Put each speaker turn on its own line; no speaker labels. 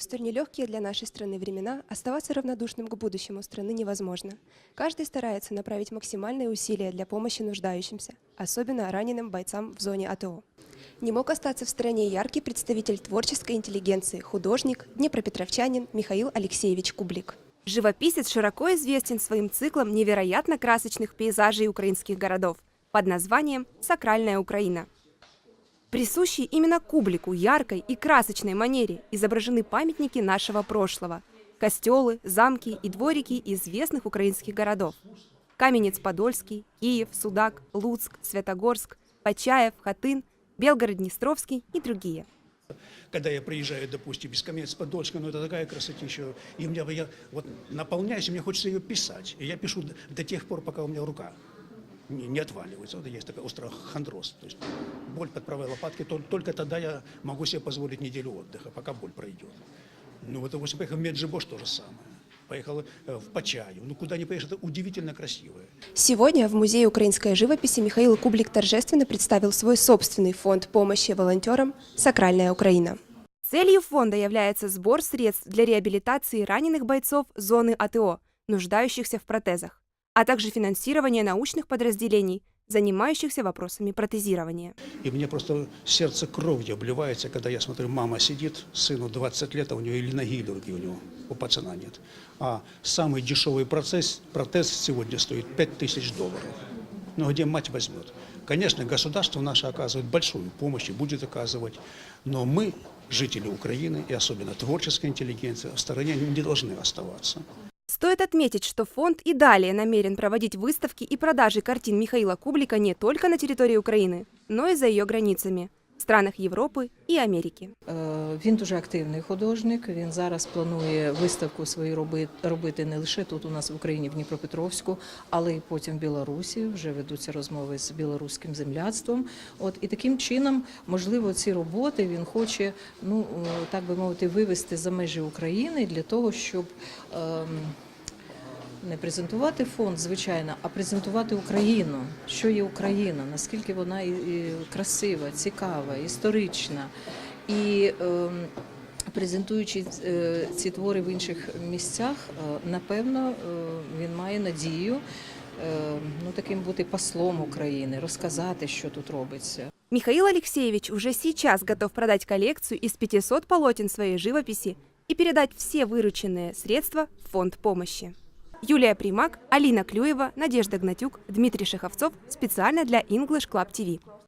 В столь нелегкие для нашей страны времена оставаться равнодушным к будущему страны невозможно. Каждый старается направить максимальные усилия для помощи нуждающимся, особенно раненым бойцам в зоне АТО. Не мог остаться в стороне яркий представитель творческой интеллигенции, художник, днепропетровчанин Михаил Алексеевич Кублик.
Живописец широко известен своим циклом невероятно красочных пейзажей украинских городов под названием «Сакральная Украина». Присущей именно Кублику яркой и красочной манере изображены памятники нашего прошлого – костелы, замки и дворики известных украинских городов. Каменец-Подольский, Киев, Судак, Луцк, Святогорск, Почаев, Хатын, Белгород-Днестровский и другие –
когда я приезжаю, допустим, из Каменец-Подольска, ну это такая красотища, и у меня я вот наполняюсь, и мне хочется ее писать. И я пишу до тех пор, пока у меня рука не, не отваливается. Вот есть такой остеохондроз. То есть боль под правой лопаткой, тол- только тогда я могу себе позволить неделю отдыха, пока боль пройдет. Ну вот, допустим, поехал в Меджибош то же самое. Поехал э, в Почаю. Ну куда не поедешь, это удивительно красивое.
Сегодня в Музее украинской живописи Михаил Кублик торжественно представил свой собственный фонд помощи волонтерам «Сакральная Украина».
Целью фонда является сбор средств для реабилитации раненых бойцов зоны АТО, нуждающихся в протезах, а также финансирование научных подразделений, занимающихся вопросами протезирования.
И мне просто сердце кровью обливается, когда я смотрю, мама сидит, сыну 20 лет, а у нее или ноги, руки у него, у пацана нет. А самый дешевый процесс, протез сегодня стоит 5000 долларов. Но где мать возьмет? Конечно, государство наше оказывает большую помощь и будет оказывать, но мы, жители Украины и особенно творческая интеллигенция, в стороне не должны оставаться.
Стоит отметить, что фонд и далее намерен проводить выставки и продажи картин Михаила Кублика не только на территории Украины, но и за ее границами – в странах Европы и Америки.
Е, Він дуже активний художник. Він зараз планує виставку свою роби- робити не лише тут у нас в Україні, в Дніпропетровську, але й потім в Білорусі. Вже ведуться розмови з білоруським земляцтвом. От і таким чином, можливо, ці роботи він хоче, ну е, так би мовити, вивести за межі України для того, щоб. ем, не презентувати фонд, звичайно, а презентувати Україну. Що є Україна, наскільки вона і, красива, цікава, історична. І ем, презентуючи е, ці твори в інших місцях, е, напевно, е, він має надію ну, таким бути послом України, розказати, що тут робиться.
Михаил Алексеевич уже сейчас готов продать коллекцию из 500 полотен своей живописи и передать все вырученные средства в фонд помощи. Юлия Примак, Алина Клюева, Надежда Гнатюк, Дмитрий Шеховцов специально для English Club TV.